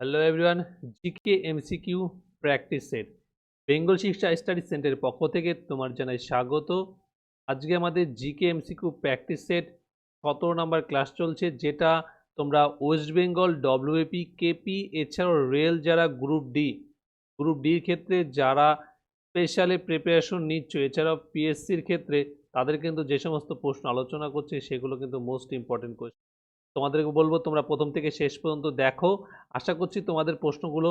Hello everyone GK MCQ practice set Bengal Shiksha study সেন্টারের পক্ষ থেকে তোমার জানাই স্বাগত। আজকে আমাদের জিকে এমসিকিউ প্র্যাকটিস সেট সতেরো নাম্বার ক্লাস চলছে, যেটা তোমরা ওয়েস্ট বেঙ্গল ডব্লিউএপি কেপি এছাড়াও রেল যারা গ্রুপ ডি গ্রুপ ডির ক্ষেত্রে যারা স্পেশালি প্রিপারেশন নিচ্ছ, এছাড়াও পিএসসির ক্ষেত্রে তাদের কিন্তু যে সমস্ত প্রশ্ন আলোচনা করছে, সেগুলো কিন্তু মোস্ট ইম্পর্টেন্ট কোয়েশ্চেন তোমাদেরকে বলব, তোমরা প্রথম থেকে শেষ পর্যন্ত দেখো। আশা করছি তোমাদের প্রশ্নগুলো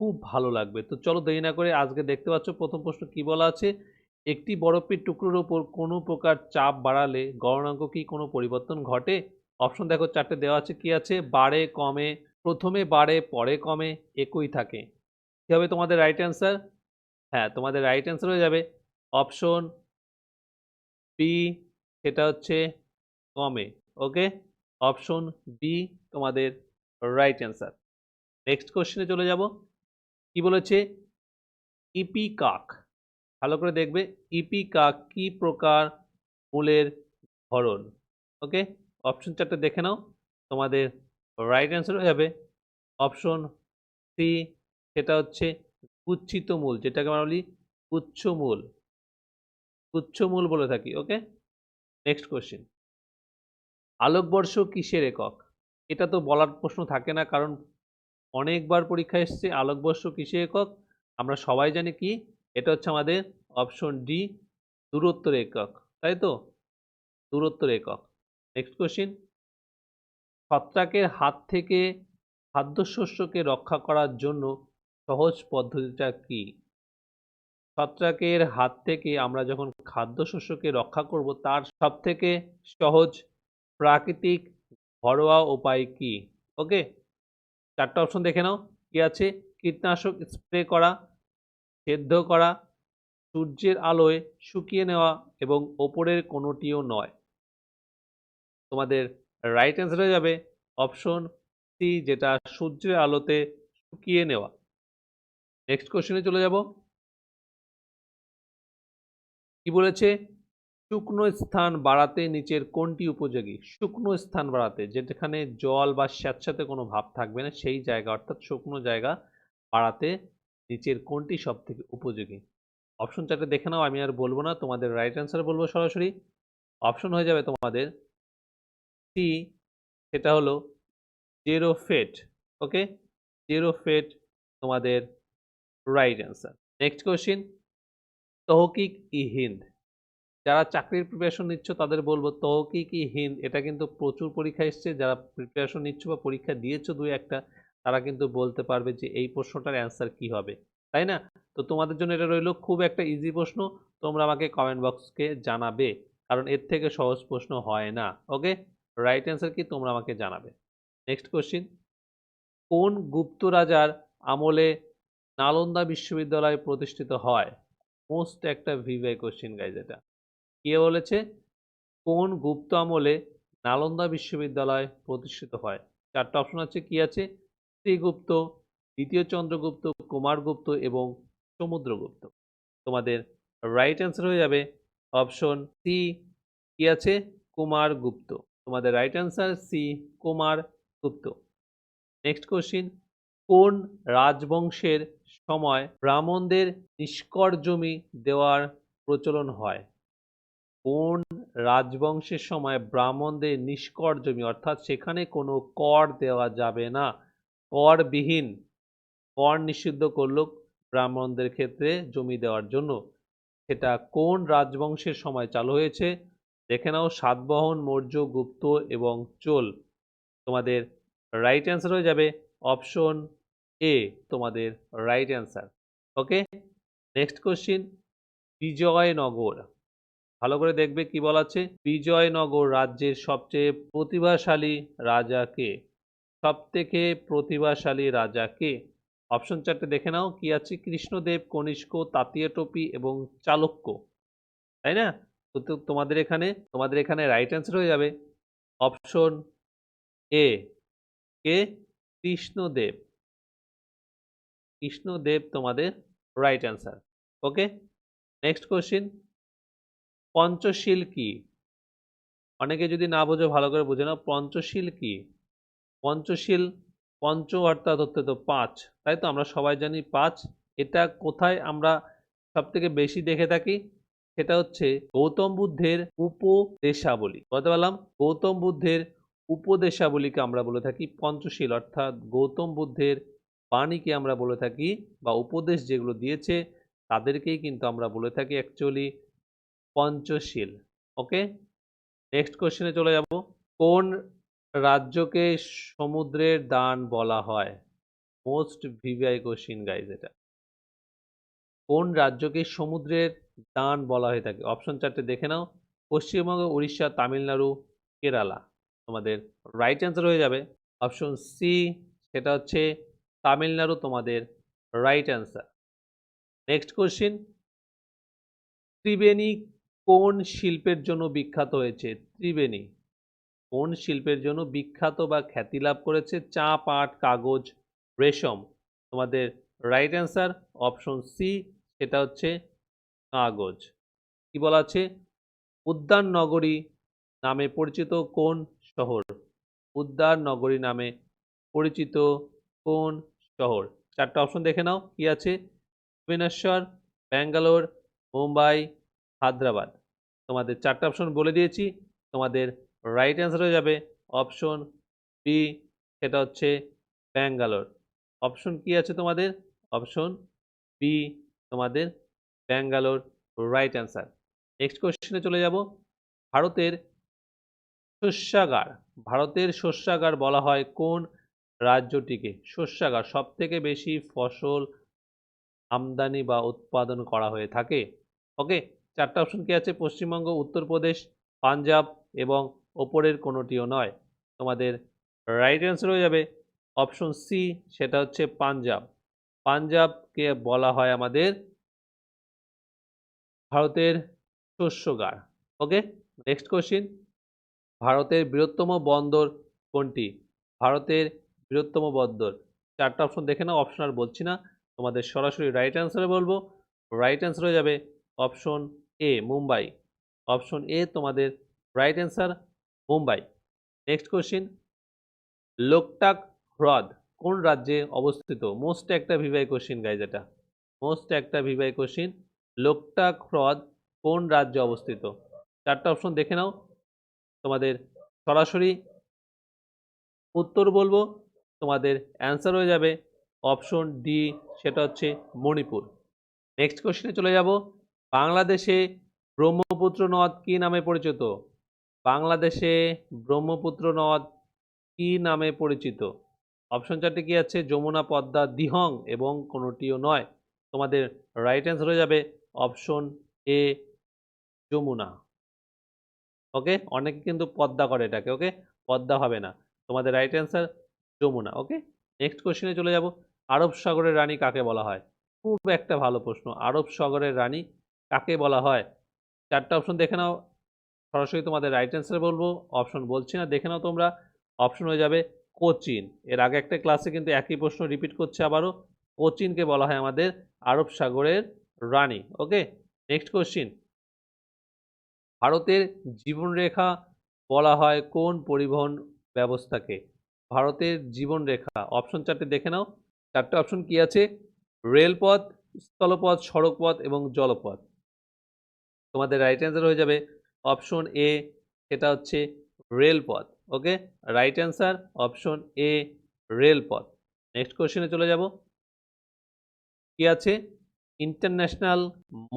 খুব ভালো লাগবে। তো চলো দেরি না করে আজকে দেখতে পাচ্ছ প্রথম প্রশ্ন কি বলা আছে? একটি বরফের টুকরোর ওপর কোনো প্রকার চাপ বাড়ালে গণনাঙ্ক কি কোনো পরিবর্তন ঘটে? অপশন দেখো, চারটে দেওয়া আছে, কি আছে? বাড়ে, কমে, প্রথমে বাড়ে, পরে কমে, একই থাকে। কি হবে তোমাদের রাইট অ্যান্সার হ্যাঁ তোমাদের রাইট অ্যান্সার হয়ে যাবে। অপশন বি, সেটা হচ্ছে কমে ওকে অপশন বি তোমাদের রাইট অ্যান্সার নেক্সট কোশ্চেনে চলে যাব। কি বলেছে? ইপি কাক ভালো করে দেখবে ইপি কাক কি প্রকার মূলের ধরন? ওকে অপশন চারটে দেখে নাও। তোমাদের রাইট অ্যান্সার হয়ে যাবে। অপশন সি সেটা হচ্ছে গুচ্ছিত মূল, যেটাকে আমরা বলি গুচ্ছমূল গুচ্ছমূল বলে থাকি ওকে নেক্সট কোশ্চেন আলোকবর্ষ কিসের একক? এটা তো বলার প্রশ্ন থাকে না, কারণ অনেকবার পরীক্ষা এসছে আলোকবর্ষ কিসের একক? আমরা সবাই জানি কি? এটা হচ্ছে আমাদের অপশন ডি, দূরত্বের একক। তাই তো? দূরত্বের একক। নেক্সট কোশ্চিন ছত্রাকের হাত থেকে খাদ্যশস্যকে রক্ষা করার জন্য সহজ পদ্ধতিটা কি? ছত্রাকের হাত থেকে আমরা যখন খাদ্যশস্যকে রক্ষা করব, তার সবথেকে সহজ প্রাকৃতিক ঘরোয়া উপায় কি? ওকে চারটা অপশন দেখে নাও। কি আছে? কীটনাশক স্প্রে করা, সেদ্ধ করা, সূর্যের আলোয় শুকিয়ে নেওয়া এবং ওপরের কোনোটিও নয়। তোমাদের রাইট অ্যান্সার হয়ে যাবে অপশন সি যেটা সূর্যের আলোতে শুকিয়ে নেওয়া। নেক্সট কোশ্চেনে চলে যাব। কি বলেছে? শুকনো স্থান বাড়াতে নিচের কোনটি উপযোগী? শুকনো স্থান বাড়াতে, যেখানে জল বা স্যাঁতস্যাঁতে কোনো ভাব থাকবে না, সেই জায়গা অর্থাৎ শুকনো জায়গা বাড়াতে নিচের কোনটি সব থেকে উপযোগী? অপশন চারটে দেখে নাও, আমি আর বলব না, তোমাদের রাইট অ্যান্সার বলব সরাসরি। অপশন হয়ে যাবে তোমাদের সি সেটা হলো জেরো ফেট ওকে জেরো ফেট তোমাদের right answer next question Tahqiq e Hind. যারা চাকরির প্রিপারেশন নিচ্ছ, তাদের বলব তহকিক ই হিন্দ? এটা কিন্তু প্রচুর পরীক্ষা এসছে। যারা প্রিপারেশন নিচ্ছ বা পরীক্ষা দিয়েছ দুই একটা, তারা কিন্তু বলতে পারবে যে এই প্রশ্নটার অ্যান্সার কি হবে। তাই না? তো তোমাদের জন্য এটা রইল খুব একটা ইজি প্রশ্ন। তোমরা আমাকে কমেন্ট বক্সকে জানাবে, কারণ এর থেকে সহজ প্রশ্ন হয় না। ওকে রাইট অ্যান্সার কি তোমরা আমাকে জানাবে। নেক্সট কোশ্চিন কোন গুপ্ত রাজার আমলে নালন্দা বিশ্ববিদ্যালয় প্রতিষ্ঠিত হয়? মোস্ট একটা ভিভাই কোশ্চিন গাইজ এটা। কে বলেছে? কোন গুপ্ত আমলে নালন্দা বিশ্ববিদ্যালয় প্রতিষ্ঠিত হয়? চারটা অপশন আছে, কি আছে? শ্রীগুপ্ত, দ্বিতীয় চন্দ্রগুপ্ত, কুমারগুপ্ত এবং সমুদ্রগুপ্ত। তোমাদের রাইট অ্যান্সার হয়ে যাবে অপশন সি কি আছে? কুমারগুপ্ত। তোমাদের right answer C Kumaragupta. Next question কোন রাজবংশের সময় ব্রাহ্মণদের নিষ্কর জমি দেওয়ার প্রচলন হয়? কোন রাজবংশের সময় ব্রাহ্মণদের নিষ্কর জমি অর্থাৎ সেখানে কোনো কর দেওয়া যাবে না। করবিহীন কর নিষিদ্ধ করল ব্রাহ্মণদের ক্ষেত্রে জমি দেওয়ার জন্য। সেটা কোন রাজবংশের সময় চালু হয়েছে? দেখে নাও, সাতবাহন, মৌর্য, গুপ্ত এবং চোল। তোমাদের রাইট অ্যান্সার হয়ে যাবে অপশন এ তোমাদের right answer okay next question Vijayanagar. ভালো করে দেখবে কি বলা আছে? বিজয়নগর রাজ্যের সবচেয়ে প্রতিভাশালী রাজা কে? সব থেকে প্রতিভাশালী রাজা কে? অপশন চারটে দেখে নাও, কি আছে? কৃষ্ণদেব, কনিষ্ক, তাঁতিয়া টপি এবং চালক্য। তাই না? তো তোমাদের এখানে তোমাদের এখানে রাইট অ্যান্সার হয়ে যাবে। অপশন এ কে? কৃষ্ণদেব। কৃষ্ণদেব তোমাদের right answer okay next question Panchsheel কি? অনেকে যদি না বোঝো, ভালো করে বুঝে নাও। পঞ্চশীল কি? পঞ্চশীল পঞ্চ অর্থাৎ হচ্ছে তো পাঁচ। তাই তো? আমরা সবাই জানি পাঁচ। এটা কোথায় আমরা সব থেকে বেশি দেখে থাকি? সেটা হচ্ছে গৌতম বুদ্ধের উপদেশাবলী। বলতে পারলাম, গৌতম বুদ্ধের উপদেশাবলীকে আমরা বলে থাকি পঞ্চশীল। অর্থাৎ গৌতম বুদ্ধের বাণীকে আমরা বলে থাকি বা উপদেশ যেগুলো দিয়েছে, তাদেরকেই কিন্তু আমরা বলে থাকি অ্যাকচুয়ালি পঞ্চশীল ওকে নেক্সট কোশ্চেনে চলে যাব। কোন রাজ্যকে সমুদ্রের দান বলা হয়? মোস্ট ভিভিআই কোশ্চিন গাইজ এটা। কোন রাজ্যকে সমুদ্রের দান বলা হয়ে থাকে? অপশন চারটে দেখে নাও। পশ্চিমবঙ্গ, উড়িষ্যা, তামিলনাড়ু, কেরালা। তোমাদের রাইট অ্যান্সার হয়ে যাবে। অপশন সি সেটা হচ্ছে তামিলনাড়ু, তোমাদের right answer next question Triveni কোন শিল্পের জন্য বিখ্যাত হয়েছে? ত্রিবেণী। কোন শিল্পের জন্য বিখ্যাত বা খ্যাতি লাভ করেছে? চা পাট, কাগজ, রেশম। তোমাদের রাইট অ্যান্সার অপশন সি সেটা হচ্ছে কাগজ। কি বলা আছে? উদ্যান নগরী নামে পরিচিত কোন শহর? উদ্যান নগরী নামে পরিচিত কোন শহর? চারটা অপশন দেখে নাও, কি আছে? ভুবনেশ্বর, ব্যাঙ্গালোর, মুম্বাই হায়দ্রাবাদ। তোমাদের চারটা অপশন বলে দিয়েছি। তোমাদের রাইট অ্যান্সার হয়ে যাবে অপশন বি সেটা হচ্ছে ব্যাঙ্গালোর। অপশন কি আছে তোমাদের? অপশন বি তোমাদের ব্যাঙ্গালোর রাইট অ্যান্সার নেক্সট কোশ্চেনে চলে যাব। ভারতের শস্যাগার। ভারতের শস্যাগার বলা হয় কোন রাজ্যটিকে? শস্যাগার সব থেকে বেশি ফসল আমদানি বা উৎপাদন করা হয়ে থাকে। ওকে চারটা অপশন কি আছে? পশ্চিমবঙ্গ, উত্তরপ্রদেশ, পাঞ্জাব এবং ওপরের কোনোটিও নয়। তোমাদের রাইট অ্যান্সার হয়ে যাবে অপশন সি সেটা হচ্ছে পাঞ্জাব। পাঞ্জাবকে বলা হয় আমাদের ভারতের শস্যগার। ওকে নেক্সট কোশ্চিন ভারতের বৃহত্তম বন্দর কোনটি? ভারতের বৃহত্তম বন্দর। চারটা অপশন দেখে নাও অপশন আর বলছি না। তোমাদের সরাসরি রাইট অ্যান্সারে বলব। রাইট অ্যান্সার হয়ে যাবে option A Mumbai option A তোমাদের right answer Mumbai next question Loktak হ্রদ কোন রাজ্যে অবস্থিত? মোস্ট একটা ভিভাই কোশ্চিন গাইজ এটা। মোস্ট একটা ভিভাই কোশ্চিন লোকটাক হ্রদ কোন রাজ্যে অবস্থিত? চারটা অপশন দেখে নাও। তোমাদের সরাসরি উত্তর বলব, তোমাদের অ্যান্সার হয়ে যাবে। অপশন ডি সেটা হচ্ছে মণিপুর। নেক্সট কোশ্চেনে চলে যাব। বাংলাদেশে ব্রহ্মপুত্র নদ কি নামে পরিচিত? বাংলাদেশে ব্রহ্মপুত্র নদ কি নামে পরিচিত? অপশন চারটি কি আছে? যমুনা, পদ্মা, দিহং এবং কোনোটিও নয়। তোমাদের রাইট অ্যান্সার হয়ে যাবে অপশন এ, যমুনা। ওকে অনেকে কিন্তু পদ্মা করে এটাকে ওকে পদ্মা হবে না। তোমাদের right answer Yamuna okay next কোশ্চেনে চলে যাব। আরব সাগরের রানী কাকে বলা হয়? খুব একটা ভালো প্রশ্ন। আরব সাগরের রানী কাকে বলা হয়? চারটা অপশন দেখে নাও। সরাসরি তোমাদের রাইট অ্যান্সার বলব। অপশন বলছি না, দেখে নাও তোমরা। অপশন হয়ে যাবে কোচিন। এর আগে একটা ক্লাসে কিন্তু একই প্রশ্ন রিপিট করছে আবারও। কোচিনকে বলা হয় আমাদের আরব সাগরের রানী। ওকে নেক্সট কোশ্চিন ভারতের জীবনরেখা বলা হয় কোন পরিবহন ব্যবস্থাকে? ভারতের জীবনরেখা। অপশন চারটে দেখে নাও। চারটে অপশন কি আছে? রেলপথ, স্থলপথ, সড়কপথ এবং জলপথ। তোমাদের রাইট অ্যান্সার হয়ে যাবে অপশন এ সেটা হচ্ছে রেলপথ okay right answer option A রেলপথ। নেক্সট কোশ্চেনে চলে যাব। কি আছে? ইন্টারন্যাশনাল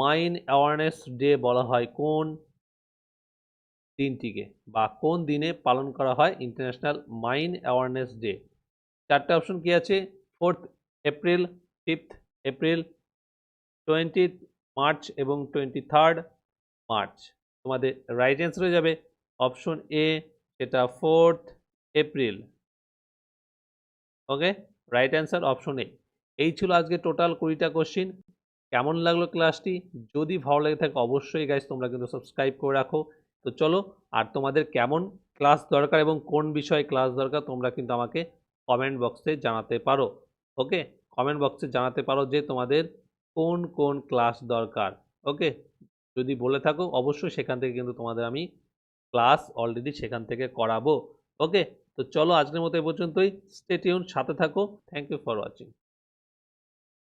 মাইন অ্যাওয়ারনেস ডে বলা হয় কোন দিনটিকে বা কোন দিনে পালন করা হয় ইন্টারন্যাশনাল মাইন অ্যাওয়ারনেস ডে চারটে অপশন কি আছে? Fourth April fifth April twenty March এবং টোয়েন্টি থার্ড মার্চ তোমাদের রাইট অ্যান্সার হয়ে যাবে অপশন এ সেটা fourth April okay right answer option A এই ছিল আজকে টোটাল কুড়িটা কোশ্চিন কেমন লাগল ক্লাসটি যদি ভালো লেগে থাকে অবশ্যই গাইজ তোমরা কিন্তু সাবস্ক্রাইব করে রাখো। তো চলো, আর তোমাদের কেমন ক্লাস দরকার এবং কোন বিষয়ে ক্লাস দরকার, তোমরা কিন্তু আমাকে কমেন্ট বক্সে জানাতে পারো। ওকে কমেন্ট বক্সে জানাতে পারো যে তোমাদের কোন কোন ক্লাস দরকার। ওকে যদি বলে থাকো, অবশ্যই সেখান থেকে কিন্তু তোমাদের আমি ক্লাস অলরেডি সেখান থেকে করাবো। ওকে তো চলো আজকের মতো এ পর্যন্তই। স্টেটিউন সাথে থাকো। Thank you for watching